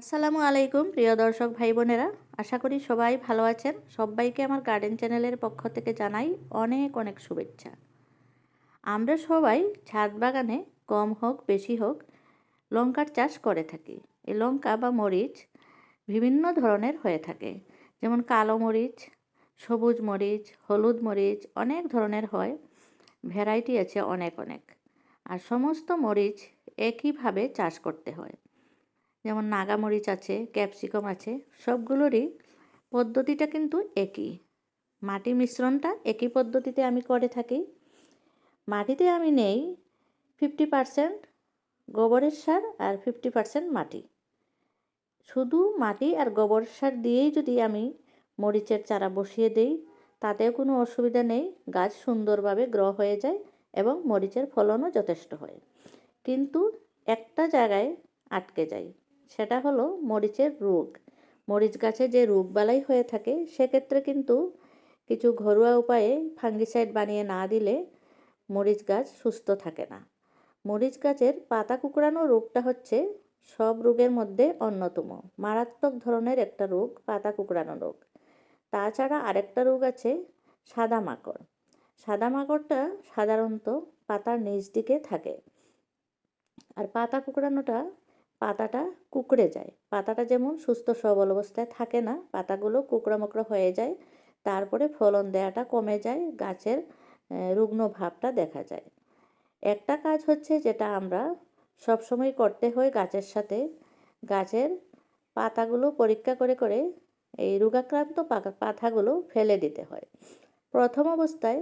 আসসালামু আলাইকুম, প্রিয় দর্শক ভাই বোনেরা আশা করি সবাই ভালো আছেন। সবাইকে আমার গার্ডেন চ্যানেলের পক্ষ থেকে জানাই অনেক অনেক শুভেচ্ছা। আমরা সবাই ছাদ বাগানে কম হোক, বেশি হোক, লঙ্কার চাষ করে থাকি। এই লঙ্কা বা মরিচ বিভিন্ন ধরনের হয়ে থাকে। যেমন কালো মরিচ, সবুজ মরিচ, হলুদ মরিচ, অনেক ধরনের হয়। ভ্যারাইটি আছে অনেক অনেক। আর সমস্ত মরিচ একইভাবে চাষ করতে হয়। যেমন নাগামরিচ আছে, ক্যাপসিকাম আছে, সবগুলোরই পদ্ধতিটা কিন্তু একই। মাটি মিশ্রণটা একই পদ্ধতিতে আমি করে থাকি। মাটিতে আমি নেই ফিফটি পারসেন্ট গোবরের সার আর ফিফটি পারসেন্ট মাটি। শুধু মাটি আর গোবর সার দিয়েই যদি আমি মরিচের চারা বসিয়ে দেই, তাতেও কোনো অসুবিধা নেই, গাছ সুন্দরভাবে গ্র হয়ে যায় এবং মরিচের ফলনও যথেষ্ট হয়। কিন্তু একটা জায়গায় আটকে যায়। সেটা হলো মরিচের রোগ। মরিচ গাছে যে রোগবালাই হয়ে থাকে, সেক্ষেত্রে কিন্তু কিছু ঘরোয়া উপায়ে ফাঙ্গিসাইড বানিয়ে না দিলে মরিচ গাছ সুস্থ থাকে না। মরিচ গাছের পাতা কুকড়ানো রোগটা হচ্ছে সব রোগের মধ্যে অন্যতম। মারাত্মক ধরনের একটা রোগ, পাতা কুকড়ানো রোগ। তাছাড়া আরেকটা রোগ আছে সাদা মাকড়। সাদা মাকড়টা সাধারণত পাতার নিচ দিকে থাকে। আর পাতা কুকড়ানোটা পাতাটা কুকড়ে যায়। পাতাটা যেমন সুস্থ সবল অবস্থায় থাকে না, পাতাগুলো কুকড়া মুকড়া হয়ে যায়, তারপরে ফলন দেওয়াটা কমে যায়, গাছের রুগ্ন ভাবটা দেখা যায়। একটা কাজ হচ্ছে যেটা আমরা সবসময় করতে হয় গাছের সাথে, গাছের পাতাগুলো পরীক্ষা করে করে এই রোগাক্রান্ত পাতাগুলো ফেলে দিতে হয়। প্রথম অবস্থায়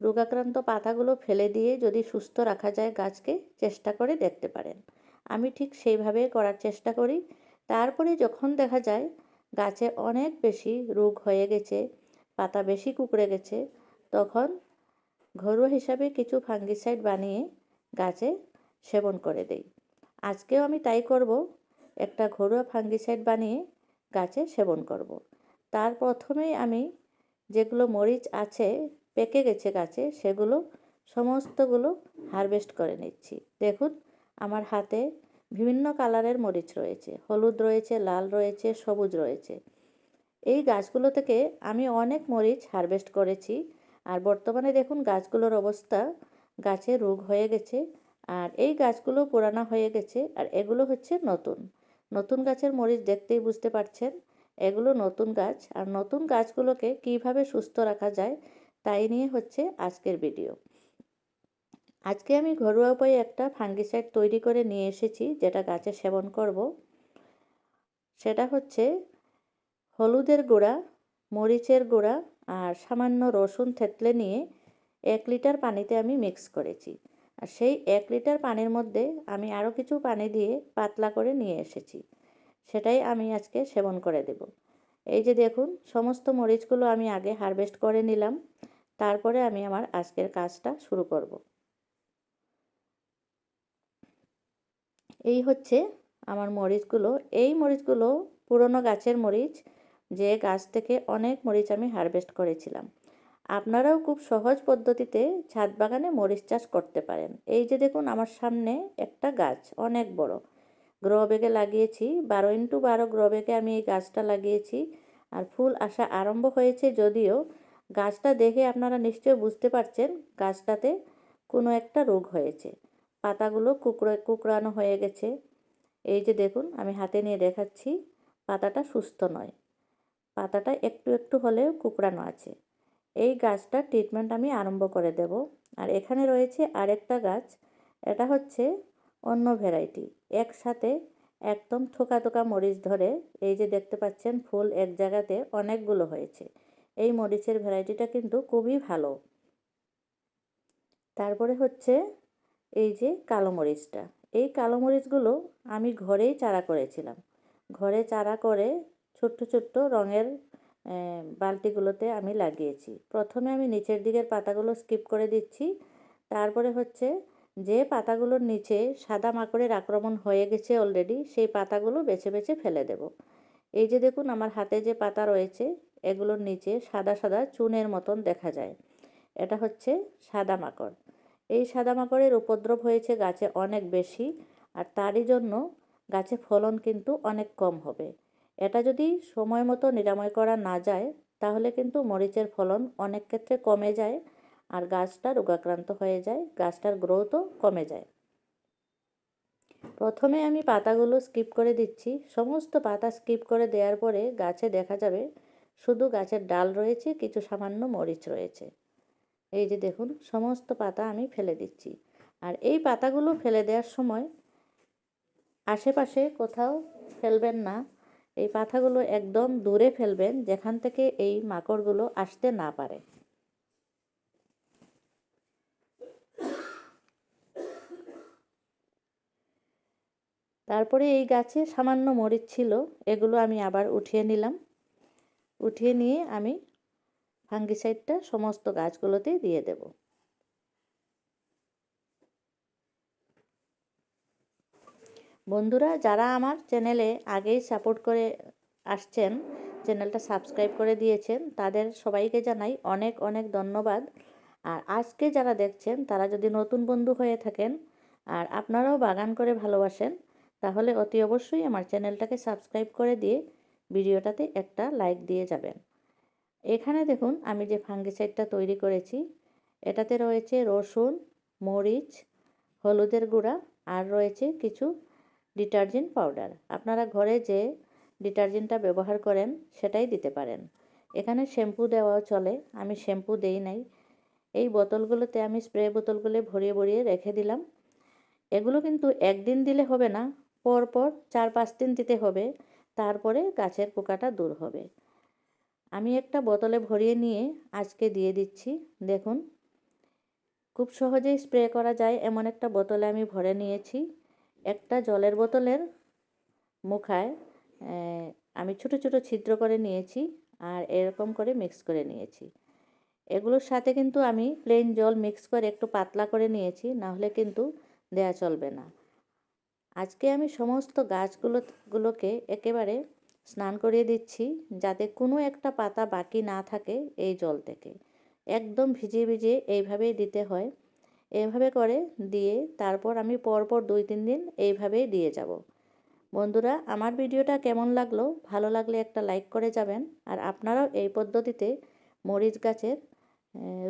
রোগাক্রান্ত পাতাগুলো ফেলে দিয়ে যদি সুস্থ রাখা যায় গাছকে, চেষ্টা করে দেখতে পারেন। আমি ঠিক সেইভাবে করার চেষ্টা করি। তারপরে যখন দেখা যায় গাছে অনেক বেশি রোগ হয়ে গেছে, পাতা বেশি কুকড়ে গেছে, তখন ঘরোয়া হিসাবে কিছু ফাঙ্গিসাইড বানিয়ে গাছে সেবন করে দেই। আজকেও আমি তাই করব, একটা ঘরোয়া ফাঙ্গিসাইড বানিয়ে গাছে সেবন করব। তার প্রথমেই আমি যেগুলো মরিচ আছে, পেকে গেছে গাছে, সেগুলো, সমস্তগুলো হারভেস্ট করে নিচ্ছি। দেখুন আমার হাতে বিভিন্ন কালারের মরিচ রয়েছে, হলুদ রয়েছে, লাল রয়েছে, সবুজ রয়েছে। এই গাছগুলো থেকে আমি অনেক মরিচ হারভেস্ট করেছি আর বর্তমানে দেখুন গাছগুলোর অবস্থা, গাছে রোগ হয়ে গেছে আর এই গাছগুলো পুরানো হয়ে গেছে আর এগুলো হচ্ছে নতুন। নতুন গাছের মরিচ দেখতেই বুঝতে পারছেন এগুলো নতুন গাছ আর নতুন গাছগুলোকে কীভাবে সুস্থ রাখা যায় তাই নিয়ে হচ্ছে আজকের ভিডিও। আজকে আমি ঘরোয়া উপায়ে একটা ফাঙ্গিসাইড তৈরি করে নিয়ে এসেছি, যেটা গাছে সেবন করব। সেটা হচ্ছে হলুদের গুঁড়া, মরিচের গুঁড়া আর সামান্য রসুন থেতলে নিয়ে এক লিটার পানিতে আমি মিক্স করেছি। আর সেই এক লিটার পানির মধ্যে আমি আরও কিছু পানি দিয়ে পাতলা করে নিয়ে এসেছি। সেটাই আমি আজকে সেবন করে দেব। এই যে দেখুন, সমস্ত মরিচগুলো আমি আগে হারভেস্ট করে নিলাম। তারপরে আমি আমার আজকের কাজটা শুরু করব। এই হচ্ছে আমার মরিচগুলো। এই মরিচগুলো পুরনো গাছের মরিচ, যে গাছ থেকে অনেক মরিচ আমি হারভেস্ট করেছিলাম। আপনারাও খুব সহজ পদ্ধতিতে ছাদ বাগানে মরিচ চাষ করতে পারেন। এই যে দেখুন, আমার সামনে একটা গাছ, অনেক বড়। গ্রো ব্যাগে লাগিয়েছি, বারো ইন্টু বারো গ্রো ব্যাগে আমি এই গাছটা লাগিয়েছি আর ফুল আসা আরম্ভ হয়েছে যদিও। গাছটা দেখে আপনারা নিশ্চয় বুঝতে পারছেন, গাছটাতে কোনো একটা রোগ হয়েছে। পাতাগুলো কুকড়ো, কুকড়ানো হয়ে গেছে। এই যে দেখুন, আমি হাতে নিয়ে দেখাচ্ছি, পাতাটা সুস্থ নয়। পাতাটা একটু একটু হলেও কুকড়ানো আছে। এই গাছটার ট্রিটমেন্ট আমি আরম্ভ করে দেব। আর এখানে রয়েছে আরেকটা গাছ, এটা হচ্ছে অন্য ভ্যারাইটি একসাথে একদম থোকা থোকা মরিচ ধরে, এই যে দেখতে পাচ্ছেন, ফুল এক জায়গাতে অনেকগুলো হয়েছে। এই মরিচের ভ্যারাইটিটা কিন্তু খুবই ভালো। তারপরে হচ্ছে এই যে কালো মরিচটা। এই কালো মরিচগুলো আমি ঘরেই চারা করেছিলাম। ঘরে চারা করে ছোট্ট ছোট্ট রঙের বালতিগুলোতে আমি লাগিয়েছি। প্রথমে আমি নিচের দিকের পাতাগুলো স্কিপ করে দিচ্ছি। তারপরে হচ্ছে যে পাতাগুলোর নিচে সাদা মাকড়ের আক্রমণ হয়ে গেছে অলরেডি সেই পাতাগুলো বেছে বেছে ফেলে দেব। এই যে দেখুন, আমার হাতে যে পাতা রয়েছে, এগুলোর নিচে সাদা সাদা চুনের মতন দেখা যায়। এটা হচ্ছে সাদা মাকড়। এই সাদা মাকড়ের উপদ্রব হয়েছে গাছে অনেক বেশি, আর তারই জন্য গাছে ফলন কিন্তু অনেক কম হবে। এটা যদি সময় মতো নিরাময় করা না যায়, তাহলে কিন্তু মরিচের ফলন অনেক ক্ষেত্রে কমে যায়, আর গাছটা রোগাক্রান্ত হয়ে যায়, গাছটার গ্রোথও কমে যায়। প্রথমে আমি পাতাগুলো স্কিপ করে দিচ্ছি। সমস্ত পাতা স্কিপ করে দেওয়ার পরে গাছে দেখা যাবে শুধু গাছের ডাল রয়েছে, কিছু সামান্য মরিচ রয়েছে। এই যে দেখুন, সমস্ত পাতা আমি ফেলে দিচ্ছি। আর এই পাতাগুলো ফেলে দেওয়ার সময় আশেপাশে কোথাও ফেলবেন না। এই পাতাগুলো একদম দূরে ফেলবেন, যেখান থেকে এই মাকড়গুলো আসতে না পারে। তারপরে এই গাছে সামান্য মরিচ ছিল, এগুলো আমি আবার উঠিয়ে নিলাম। উঠিয়ে নিয়ে আমি ফাঙ্গিসাইডটা সমস্ত গাছগুলোতে দিয়ে দেব। বন্ধুরা, যারা আমার চ্যানেলে আগেই সাপোর্ট করে আসছেন, চ্যানেলটা সাবস্ক্রাইব করে দিয়েছেন, তাদের সবাইকে জানাই অনেক অনেক ধন্যবাদ। আর আজকে যারা দেখছেন, তারা যদি নতুন বন্ধু হয়ে থাকেন আর আপনারাও বাগান করে ভালোবাসেন, তাহলে অতি অবশ্যই আমার চ্যানেলটাকে সাবস্ক্রাইব করে দিয়ে ভিডিওটাতে একটা লাইক দিয়ে যাবেন। এখানে দেখুন আমি যে ফাঙ্গিসাইডটা তৈরি করেছি, এটাতে রয়েছে রসুন, মরিচ, হলুদের গুঁড়া আর রয়েছে কিছু ডিটারজেন্ট পাউডার আপনারা ঘরে যে ডিটারজেন্টটা ব্যবহার করেন সেটাই দিতে পারেন। এখানে শ্যাম্পু দেওয়াও চলে, আমি শ্যাম্পু দেই নাই। এই বোতলগুলোতে আমি স্প্রে বোতলগুলো ভরিয়ে ভরিয়ে রেখে দিলাম। এগুলো কিন্তু একদিন দিলে হবে না পর পর চার পাঁচ দিন দিতে হবে, তারপরে গাছের পোকাটা দূর হবে। আমি একটা বোতলে ভরিয়ে নিয়ে আজকে দিয়ে দিচ্ছি। দেখুন। খুব সহজেই স্প্রে করা যায়। এমন একটা বোতলে আমি ভরে নিয়েছি। একটা জলের বোতলের মুখায় আমি ছোট ছোট ছিদ্র করে নিয়েছি আর এরকম করে মিক্স করে নিয়েছি। এগুলোর সাথে কিন্তু আমি প্লেন জল মিক্স করে একটু পাতলা করে নিয়েছি না হলে কিন্তু দেয়া চলবে না। আজকে আমি সমস্ত গাছগুলো, গুলোকে একেবারে স্নান করিয়ে দিচ্ছি, যাতে কোনো একটা পাতা বাকি না থাকে এই জল থেকে। একদম ভিজিয়ে ভিজিয়ে এইভাবেই দিতে হয়। এইভাবে করে দিয়ে তারপর আমি পরপর দুই তিন দিন এইভাবেই দিয়ে যাব। বন্ধুরা, আমার ভিডিওটা কেমন লাগল? ভালো লাগলে একটা লাইক করে যাবেন। আর আপনারাও এই পদ্ধতিতে মরিচ গাছের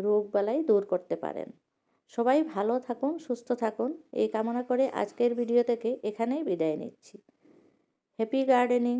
রোগবালাই দূর করতে পারেন। সবাই ভালো থাকুন, সুস্থ থাকুন। এই কামনা করে আজকের ভিডিও থেকে এখানেই বিদায় নিচ্ছি। Happy gardening!